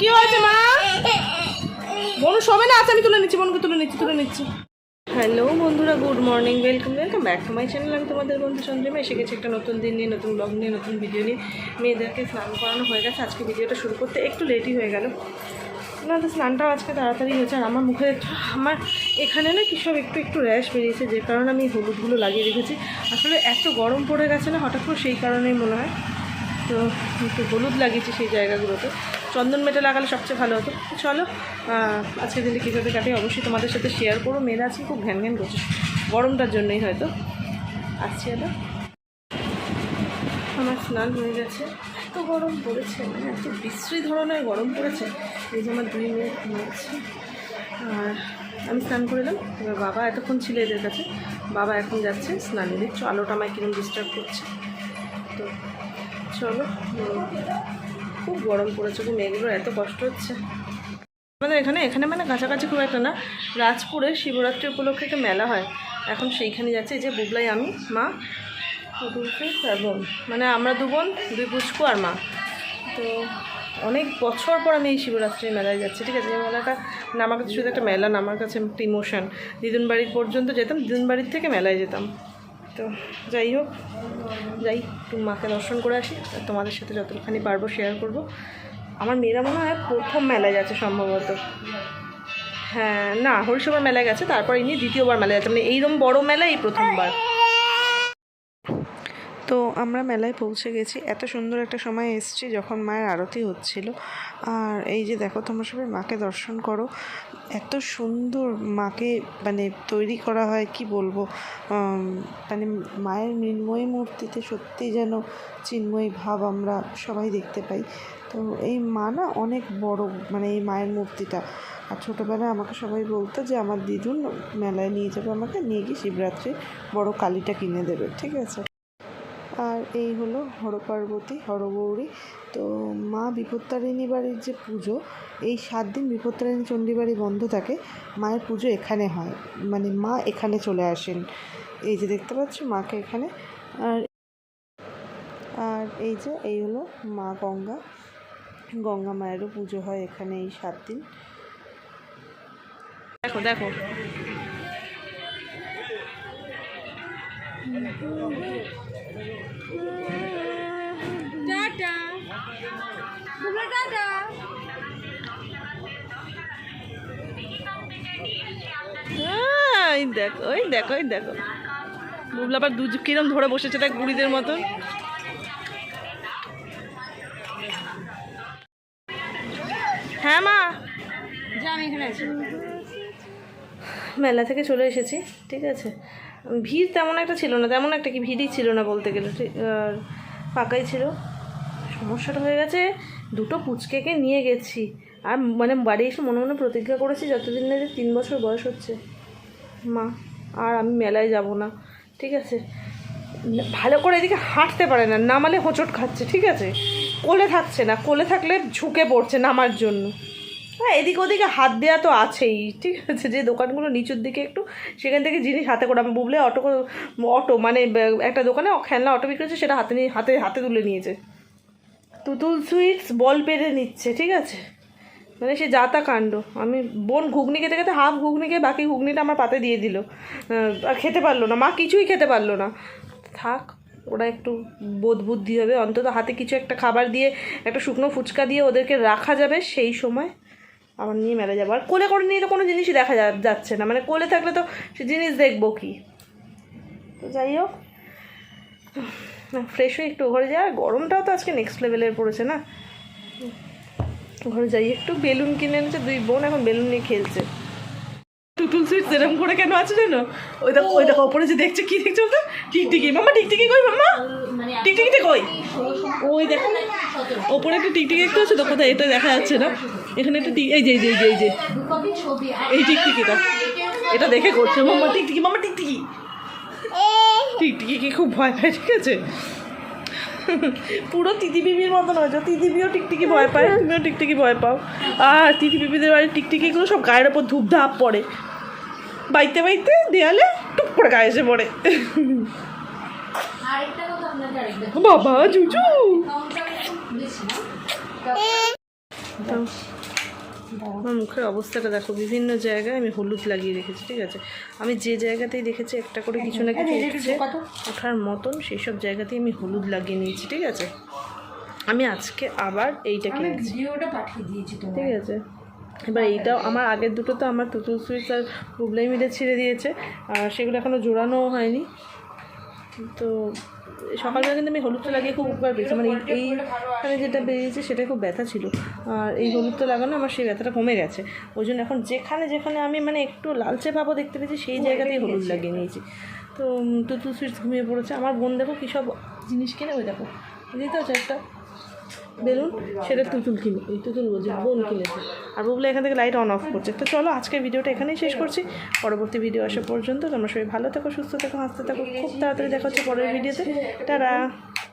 কি হয়েছে, মা? বোন শোবে না আচ্ছা আমি তুলে নিচ্ছি, বোনকে তুলে নিচ্ছি তুলে নিচ্ছি। হ্যালো বন্ধুরা, good morning, welcome welcome back to my channel. আমি তোমাদের বন্ধু সঞ্জয় এসে গেছি একটা নতুন দিন নিয়ে, নতুন ব্লগ নিয়ে, নতুন ভিডিও নিয়ে। মেয়েদেরকে স্নান করানো হয়ে গেছে, আজকে ভিডিওটা শুরু করতে একটু লেটই হয়ে গেল। না, তো স্নানটাও আজকে তাড়াতাড়ি হয়েছে, আর আমার মুখে আমার এখানে না কি সব একটু একটু র্যাশ বেরিয়েছে, যে কারণে আমি হলুদগুলো লাগিয়ে রেখেছি। আসলে এত গরম পড়ে গেছে না, হঠাৎ করে সেই কারণেই মনে হয়। তো একটু হলুদ লাগিয়েছি সেই জায়গাগুলোতে। চন্দন মেটে লাগালে সবচেয়ে ভালো হতো। চলো আজকের দিনটা কীভাবে কাটে অবশ্যই তোমাদের সাথে শেয়ার করো। মেয়েরা আজকে খুব ঘ্যান ঘ্যান করছে। গরমটার জন্যই হয়তো। আসছি এটা আমার স্নান হয়ে গেছে। এত গরম পড়েছে মানে এত বিশ্রী ধরনের গরম পড়েছে। এই যে আমার দুই মেয়ে ঘুমাচ্ছে আর আমি স্নান করে এলাম। এবার বাবা এতক্ষণ ছিল এদের কাছে। বাবা এখন যাচ্ছে স্নানে দেখছ আলোটা আমায় কিরম ডিস্টার্ব করছে। তো চলো খুব গরম পড়েছে খুব মেয়েগুলোর এত কষ্ট হচ্ছে। আমাদের এখানে এখানে মানে কাছাকাছি খুব একটা না, রাজপুরে শিবরাত্রি উপলক্ষে একটা মেলা হয়। এখন সেইখানে যাচ্ছে যে বুবলাই আমি, মা বোন। মানে আমরা দু বোন, দুই পুচকু আর মা। তো অনেক বছর পর আমি এই শিবরাত্রির মেলায় যাচ্ছি, ঠিক আছে? এই মেলাটা না আমার কাছে শুধু একটা মেলা না আমার কাছে একটা ইমোশন দিদুন বাড়ির পর্যন্ত যেতাম দিদুন বাড়ির থেকে মেলায় যেতাম। তো যাই হোক, যাই একটু মাকে দর্শন করে আসি, আর তোমাদের সাথে যতখানি পারব শেয়ার করব। আমার মেয়েরা মনে হয় প্রথম মেলায় যাচ্ছে সম্ভবত। হ্যাঁ না হরিসভার মেলায় গেছে, তারপর ইনি দ্বিতীয়বার মেলায় যাচ্ছে মানে এইরকম বড় মেলা এই প্রথমবার। তো আমরা মেলায় পৌঁছে গেছি। এত সুন্দর একটা সময় এসেছি যখন মায়ের আরতি হচ্ছিল। আর এই যে দেখো, তোমরা সবাই মাকে দর্শন করো। এত সুন্দর মাকে মানে তৈরি করা হয়, কি বলব? মানে মায়ের মৃন্ময়ী মূর্তিতে সত্যি যেন চিন্ময়ী ভাব আমরা সবাই দেখতে পাই। তো এই মা না অনেক বড় মানে এই মায়ের মূর্তিটা। আর ছোটোবেলায় আমাকে সবাই বলতো যে, আমার দিদুন মেলায় নিয়ে যাবে আমাকে, নিয়ে গিয়ে শিবরাত্রি বড় কালীটা কিনে দেবে। ঠিক আছে? এই হলো হরপার্বতী, হরগৌরী। তো মা বিপত্তারিণী বাড়ির যে পুজো, এই সাত দিন বিপত্তারিণী চণ্ডী বাড়ি বন্ধ থাকে, মায়ের পুজো এখানে হয়। মানে মা এখানে চলে আসেন। এই যে দেখতে পাচ্ছ, মাকে এখানে। আর আর এই যে, এই হলো মা গঙ্গা। গঙ্গা মায়েরও পুজো হয় এখানে এই সাত দিন। দেখো দেখো। টাটা। আহ, দেখো ওই দেখো ওই দেখো। বুবলা আবার দু কিরম ধরে বসেছে দেখ বুড়িদের মতন। হ্যাঁ মা। মেলা থেকে চলে এসেছি ঠিক আছে। ভিড় তেমন একটা ছিল না, তেমন একটা কি ভিড়ই ছিল না বলতে গেলে আর ফাঁকাই ছিল। সমস্যাটা হয়ে গেছে, দুটো পুচকেকে নিয়ে গেছি। আর মানে বাড়ি এসে মনে মনে প্রতিজ্ঞা করেছি যতদিন না যে তিন বছর বয়স হচ্ছে। মা, আর আমি মেলায় যাব না, ঠিক আছে? ভালো করে এদিকে হাঁটতে পারে না, নামালে হোঁচট খাচ্ছে, ঠিক আছে? কোলে থাকছে না, কোলে থাকলে ঝুঁকে পড়ছে নামার জন্য। হ্যাঁ এদিক ওদিকে হাত দেওয়া তো আছেই। ঠিক আছে, যে দোকানগুলো নিচুর দিকে একটু, সেখান থেকে জিনিস হাতে করে, আমি বুবলে অটো অটো মানে একটা দোকানে খেলনা অটো বিক্রি হচ্ছে, সেটা হাতে নিয়ে, হাতে হাতে তুলে নিয়েছে। তুতুল সুইটস বল পেরে নিচ্ছে, ঠিক আছে? মানে সে যাতা কাণ্ড। আমি বোন ঘুগনি খেতে খেতে হাফ ঘুগনি খেয়ে বাকি ঘুগনিটা আমার পাতে দিয়ে দিল। আর খেতে পারল না। মা কিছুই খেতে পারল না। থাক, ওরা একটু বোধ বুদ্ধি হবে। অন্তত হাতে কিছু একটা খাবার দিয়ে, একটা শুকনো ফুচকা দিয়ে ওদেরকে রাখা যাবে সেই সময়। আমার নিয়ে মেলা যাব। আর কোলে করে নিয়ে তো কোনো জিনিসই দেখা যা- যাচ্ছে না। মানে কোলে থাকলে তো সে জিনিস দেখব কি? তো যাই হোক। ফ্রেশ হয়ে একটু ঘরে যাওয়া গরমটাও তো আজকে নেক্সট লেভেলের পড়েছে না? ঘরে যাই। একটু বেলুন কিনে এনেছে। দুই বোন এখন বেলুন নিয়ে খেলছে। টুটুল সুইট সেরকম করে কেন আছে জানো? ওই দেখো ওই দেখো ওপরে যে দেখছে কি দেখছ তো টিকটিকি। মামা টিকটিকি কই মামা? টিকটিকিতে কই? ওই দেখো, ওপরে একটা টিকটিকি একটা আছে তো, কোথায়? এটা দেখা যাচ্ছে না। এখানে একটা টিক এই যে এই যে এই যে, এই টিকটিকিটা এটা দেখে করছে। মামা টিকটিকি মামা টিকটিকি টিকটিকি কি খুব ভয় পায়, ঠিক আছে? পুরো তিতি বিবির মতন হয়েছে তিতি টিকটিকি ভয় পায়। তুমিও টিকটিকি ভয় পাও। আর তিতি বিবিদের বাড়ির টিকটিকিগুলো সব গায়ের ওপর ধূপধাপ পড়ে। বাইতে বাইতে দেয়ালে টুক করে গায়ে এসে পড়ে। আরেকটা কথা আপনাকে আরেকটা বাবা জুজু। আমার মুখের অবস্থাটা দেখো বিভিন্ন জায়গায় আমি হলুদ লাগিয়ে রেখেছি ঠিক আছে? আমি যে জায়গাতেই দেখেছি একটা করে কিছু না কিছু উঠছে ওঠার মতন সেই সব জায়গাতেই আমি হলুদ লাগিয়ে নিয়েছি ঠিক আছে? আমি আজকে আবার এইটা কিনেছি পাঠিয়ে দিয়েছি ঠিক আছে? এবার এইটাও আমার আগের দুটো তো আমার তুতুল সুইটস আর প্রবলেম মিলে ছিঁড়ে দিয়েছে আর সেগুলো এখনও জোড়ানোও হয়নি। তো সকালবেলা কিন্তু আমি হলুদটা লাগিয়ে খুব উপকার পেয়েছি। মানে এই এইখানে যেটা বেরিয়েছে সেটা খুব ব্যথা ছিল। আর এই হলুদটা লাগানো আমার সেই ব্যথাটা কমে গেছে। ওই জন্য এখন যেখানে যেখানে আমি মানে একটু লালচে ভাবও দেখতে পেয়েছি সেই জায়গাতেই হলুদ লাগিয়ে নিয়েছি। তো তুতু তুতুল সুইটস ঘুমিয়ে পড়েছে। আমার বোন দেখো কী সব জিনিস কিনে ওই দেখো। বুঝতে তো একটা। বেলুন, সেটা তুতুল কিনে তুতুল বলছি, বোন কিনেছে। আর বুবলা এখান থেকে লাইট অন অফ করছে। তো চলো আজকে ভিডিওটা এখানেই শেষ করছি। পরবর্তী ভিডিও আসা পর্যন্ত তোমরা সবাই ভালো থাকো, সুস্থ থাকো, হাসতে থাকো। খুব তাড়াতাড়ি দেখা হচ্ছে পরের ভিডিওতে তারা